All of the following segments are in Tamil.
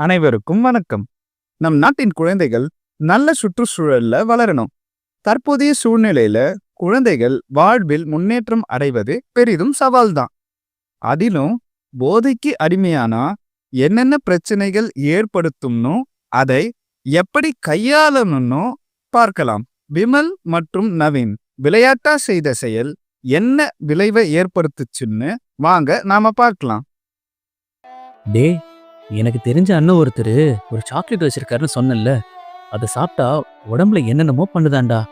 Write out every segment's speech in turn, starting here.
அனைவருக்கும் வணக்கம். நம் நாட்டின் குழந்தைகள் நல்ல சுற்றுச்சூழல்ல வளரணும். தற்போதைய சூழ்நிலையில குழந்தைகள் வாழ்வில் முன்னேற்றம் அடைவது பெரிதும் சவால்தான். அதிலும் போதைக்கு அடிமையானா என்னென்ன பிரச்சனைகள் ஏற்படுத்தும்னோ அதை எப்படி கையாளணும்னோ பார்க்கலாம். விமல் மற்றும் நவீன் விளையாட்டா செய்த செயல் என்ன விளைவை ஏற்படுத்துச்சுன்னு வாங்க நாம பார்க்கலாம். டேய் எனக்கு தெரிஞ்ச அண்ணன் ஒருத்தர் ஒரு சாக்லேட் வச்சிருக்காருன்னு சொன்னேன்ல. அதை சாப்பிட்டா உடம்புல என்னென்னமோ பண்ணுதாண்டா.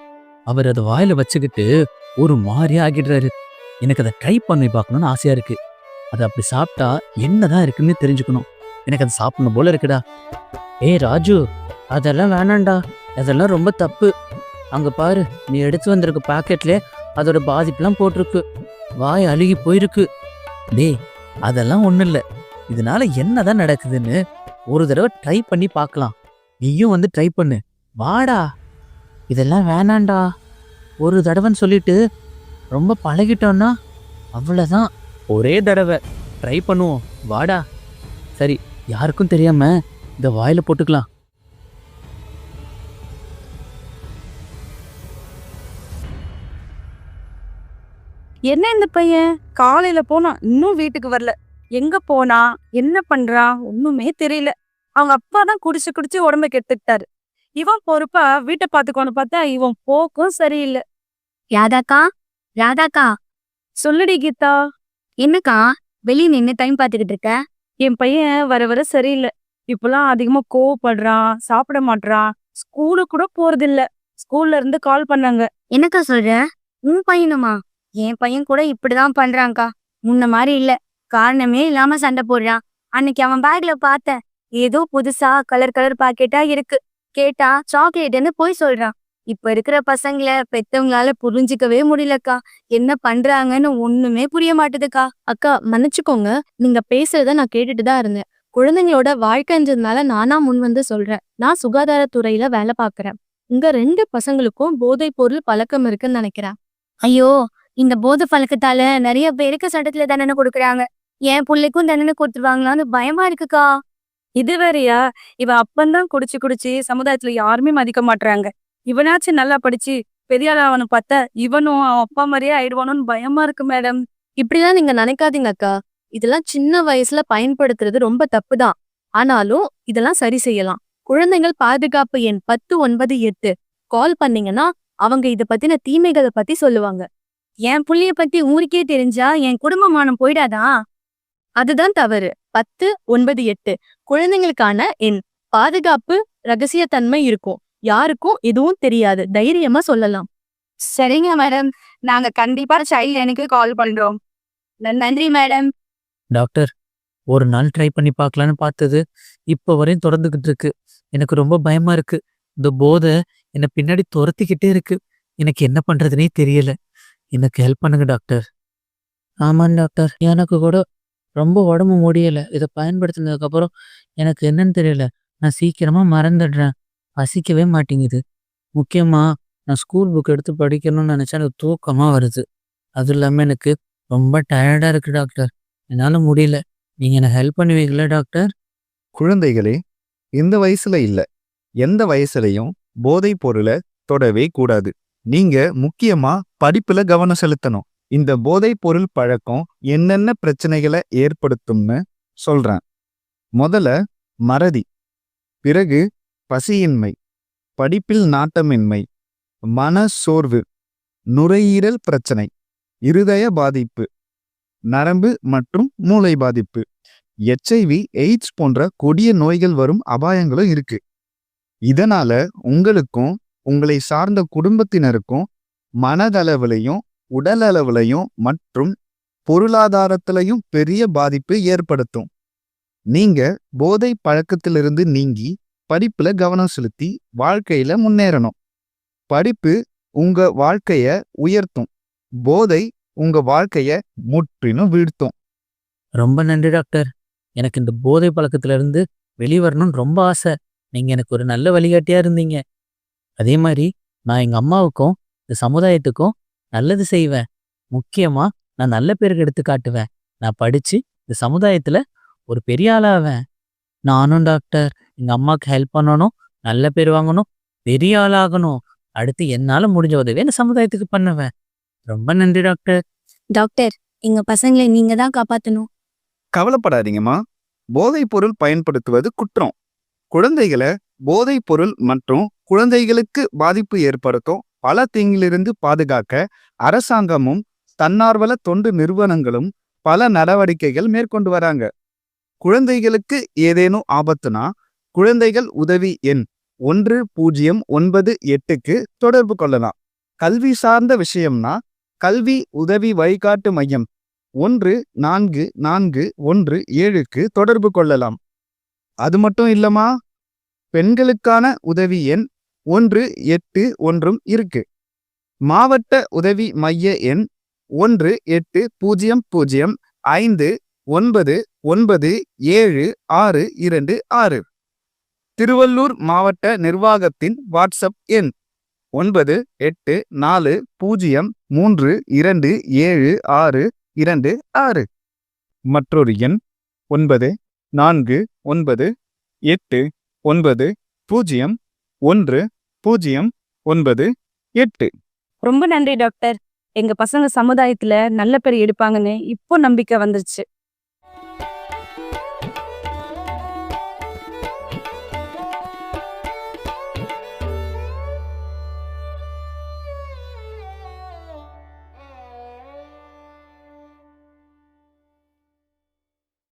அவர் அதை வாயில வச்சுக்கிட்டு ஒரு மாதிரியா ஆகிடுறாரு எனக்கு அதை ட்ரை பண்ணி பார்க்கணும்னு ஆசையா இருக்கு. அதை அப்படி சாப்பிட்டா என்னதான் இருக்குன்னு தெரிஞ்சுக்கணும். எனக்கு அதை சாப்பிடணும் போல இருக்குடா. ஏய் ராஜு அதெல்லாம் வேணாம்டா. அதெல்லாம் ரொம்ப தப்பு. அங்க பாரு நீ எடுத்து வந்திருக்க பாக்கெட்ல அதோட பாதிப்புலாம் போட்டிருக்கு. வாய் அழுகி போயிருக்கு. டேய் அதெல்லாம் ஒண்ணும் இல்லை. இதனால என்னதான் நடக்குதுன்னு ஒரு தடவை ட்ரை பண்ணி பார்க்கலாம். நீயும் வந்து ட்ரை பண்ணு. வாடா. இதெல்லாம் வேணாண்டா. ஒரு தடவைன்னு சொல்லிட்டு ரொம்ப பழகிட்டோன்னா அவ்வளோதான் ஒரே தடவை ட்ரை பண்ணுவோம். வாடா. சரி யாருக்கும் தெரியாம இந்த வாயில போட்டுக்கலாம். என்ன இந்த பையன்? காலையில போனா இன்னும் வீட்டுக்கு வரல. எங்க போனா என்ன பண்றான் ஒண்ணுமே தெரியல. அவங்க அப்பா தான் குடிச்சு குடிச்சு உடம்ப கெடுத்துக்கிட்டாரு. இவன் பொறுப்பா வீட்டை பாத்துக்கோன்னு பார்த்தா இவன் போக்கும் சரியில்லை. ராதாக்கா? ராதாக்கா? சொல்லுடி கீதா. என்னக்கா வெளிய நின்னு டைம் பார்த்துக்கிட்டு இருக்க? என் பையன் வர வர சரியில்லை. இப்பெல்லாம் அதிகமா கோவப்படுறான் சாப்பிட மாட்றான் ஸ்கூலுக்கு கூட போறதில்ல. ஸ்கூல்ல இருந்து கால் பண்ணாங்க. என்னக்கா சொல்ற? உன் பையனுமா? என் பையன் கூட இப்படிதான் பண்றான்க்கா. முன்ன மாதிரி இல்ல. காரணமே இல்லாம சண்டை போடுறான். அன்னைக்கு அவன் பேக்ல பார்த்தேன் ஏதோ புதுசா கலர் கலர் பாக்கெட்டா இருக்கு. கேட்டா சாக்லேட்னு போய் சொல்றான். இப்ப இருக்கிற பசங்களை பெத்தவங்களால புரிஞ்சுக்கவே முடியலக்கா. என்ன பண்றாங்கன்னு ஒண்ணுமே புரிய மாட்டுதுக்கா. அக்கா மன்னிச்சுக்கோங்க. நீங்க பேசுறத நான் கேட்டுட்டு தான் இருந்தேன். குழந்தைங்களோட வாழ்க்கைன்றதுனால நானா முன் வந்து சொல்றேன். நான் சுகாதாரத்துறையில வேலை பாக்குறேன் இங்க ரெண்டு பசங்களுக்கும் போதை பொருள் பழக்கம் இருக்குன்னு நினைக்கிறேன். ஐயோ இந்த போதை பழக்கத்தால நிறைய பேருக்கு சட்டத்துல தண்டனை கொடுக்குறாங்க. என் புள்ளைக்கும் தண்டனை கொடுத்துருவாங்களான்னு பயமா இருக்குக்கா. இது வேறயா? இவன் அப்பந்தான் குடிச்சு குடிச்சு சமுதாயத்துல யாருமே மதிக்க மாட்றாங்க. இவனாச்சும் நல்லா படிச்சு பெரிய ஆள் அவனை பார்த்தா இவனும் அவன் அப்பா மாதிரியே ஆயிடுவானோன்னு பயமா இருக்கு மேடம். இப்படிலாம் நீங்க நினைக்காதீங்க அக்கா இதெல்லாம் சின்ன வயசுல பயன்படுத்துறது ரொம்ப தப்புதான். ஆனாலும் இதெல்லாம் சரி செய்யலாம். குழந்தைகள் பாதுகாப்பு எண் பத்து ஒன்பது எட்டு. கால் பண்ணீங்கன்னா அவங்க இத பத்தின தீமைகளை பத்தி சொல்லுவாங்க. என் புள்ளைய பத்தி ஊருக்கே தெரிஞ்சா என் குடும்பமானம் போயிடாதா? அதுதான் தவறு. பத்து ஒன்பது எட்டு. குழந்தைங்களுக்கான எண். பாதுகாப்பு ரகசியத்தன்மை இருக்கும். யாருக்கும் எதுவும் தெரியாது. தைரியமா சொல்லலாம். சரிங்க மேடம். நாங்க கண்டிப்பா சைல்ட் எனக்கு கால் பண்றோம். நன்றி மேடம். டாக்டர் ஒரு நாள் ட்ரை பண்ணி பார்க்கலான்னு பார்த்தது இப்போ வரையும் தொடர்ந்துகிட்டு இருக்கு. எனக்கு ரொம்ப பயமா இருக்கு. இந்த போதை என்னை பின்னாடி துரத்திக்கிட்டே இருக்கு. எனக்கு என்ன பண்றதுனே தெரியல. எனக்கு ஹெல்ப் பண்ணுங்க டாக்டர். ஆமாம் டாக்டர். எனக்கு கூட ரொம்ப உடம்பு முடியலை. இதை பயன்படுத்தினதுக்கப்புறம் எனக்கு என்னன்னு தெரியல. நான் சீக்கிரமாக மறந்துடுறேன். பசிக்கவே மாட்டேங்குது. முக்கியமாக நான் ஸ்கூல் புக் எடுத்து படிக்கணும்னு நினச்சா எனக்கு தூக்கமாக வருது. அது இல்லாமல் எனக்கு ரொம்ப டயர்டாக இருக்குது டாக்டர் என்னால் முடியல. நீங்கள் எனக்கு ஹெல்ப் பண்ணுவீங்களா டாக்டர் குழந்தைகளே இந்த வயசுல இல்லை. எந்த வயசுலையும் போதைப் பொருளை தொடவே கூடாது. நீங்க முக்கியமா படிப்புல கவனம் செலுத்தணும். இந்த போதைப் பொருள் பழக்கம் என்னென்ன பிரச்சனைகளை ஏற்படுத்தும்னு சொல்றேன். முதல்ல மறதி. பிறகு பசியின்மை. படிப்பில் நாட்டமின்மை. மன சோர்வு. நுரையீரல் பிரச்சனை. இருதய பாதிப்பு. நரம்பு மற்றும் மூளை பாதிப்பு. எச்ஐவி எய்ட்ஸ் போன்ற கொடிய நோய்கள் வரும் அபாயங்களும் இருக்கு. இதனால உங்களுக்கும் உங்களை சார்ந்த குடும்பத்தினருக்கும் மனதளவிலையும் உடலளவுலையும் மற்றும் பொருளாதாரத்திலையும் பெரிய பாதிப்பு ஏற்படுத்தும். நீங்க போதை பழக்கத்திலிருந்து நீங்கி படிப்புல கவனம் செலுத்தி வாழ்க்கையில முன்னேறணும். படிப்பு உங்க வாழ்க்கைய உயர்த்தும். போதை உங்க வாழ்க்கைய முற்றிலும் வீழ்த்தும். ரொம்ப நன்றி டாக்டர். எனக்கு இந்த போதை பழக்கத்துல இருந்து வரணும்னு ரொம்ப ஆசை. நீங்க எனக்கு ஒரு நல்ல வழிகாட்டியா இருந்தீங்க. அதே மாதிரி நான் எங்க அம்மாவுக்கும் இந்த சமுதாயத்துக்கும் நல்லது செய்வேன். முக்கியமா நான் நல்ல பேருக்கு எடுத்து காட்டுவேன். நான் படிச்சு இந்த சமுதாயத்துல ஒரு பெரிய ஆளாவேன் நானும் டாக்டர். எங்க அம்மாக்கு ஹெல்ப் பண்ணணும் நல்ல பேர் வாங்கணும் பெரிய ஆளாகணும் அடுத்து என்னால முடிஞ்ச உதவியை இந்த சமுதாயத்துக்கு பண்ணுவேன். ரொம்ப நன்றி டாக்டர். டாக்டர் எங்க பசங்களை நீங்க தான் காப்பாத்தணும். கவலைப்படாதீங்கம்மா. போதைப் பொருள் பயன்படுத்துவது குற்றம். குழந்தைகளை போதைப் பொருள் மற்றும் குழந்தைகளுக்கு பாதிப்பு ஏற்படுத்தும். பல தீங்கிலிருந்து பாதுகாக்க அரசாங்கமும் தன்னார்வல தொண்டு நிறுவனங்களும் பல நடவடிக்கைகள் மேற்கொண்டு வராங்க. குழந்தைகளுக்கு ஏதேனும் ஆபத்துனா குழந்தைகள் உதவி எண் ஒன்று பூஜ்ஜியம் ஒன்பது எட்டுக்கு தொடர்பு கொள்ளலாம். கல்வி சார்ந்த விஷயம்னா கல்வி உதவி வழிகாட்டு மையம் ஒன்று நான்கு நான்கு ஒன்று ஏழுக்கு தொடர்பு கொள்ளலாம். அது மட்டும் இல்லமா? பெண்களுக்கான உதவி எண் ஒன்று எட்டு ஒன்றும் இருக்கு. மாவட்ட உதவி மைய எண் ஒன்று எட்டு பூஜ்ஜியம் பூஜ்ஜியம் ஐந்து ஒன்பது ஒன்பது ஏழு ஆறு இரண்டு ஆறு. திருவள்ளூர் மாவட்ட நிர்வாகத்தின் வாட்ஸ்அப் எண் ஒன்பது எட்டு நாலு பூஜ்ஜியம் மூன்று இரண்டு ஏழு ஆறு இரண்டு ஆறு. மற்றொரு எண் ஒன்பது நான்கு ஒன்பது எட்டு ஒன்பது பூஜ்ஜியம் ஒன்று பூஜ்ஜியம் ஒன்பது எட்டு. ரொம்ப நன்றி டாக்டர். எங்க பசங்க சமுதாயத்துல நல்ல பேர் எடுப்பாங்கன்னு இப்போ நம்பிக்கை வந்துருச்சு.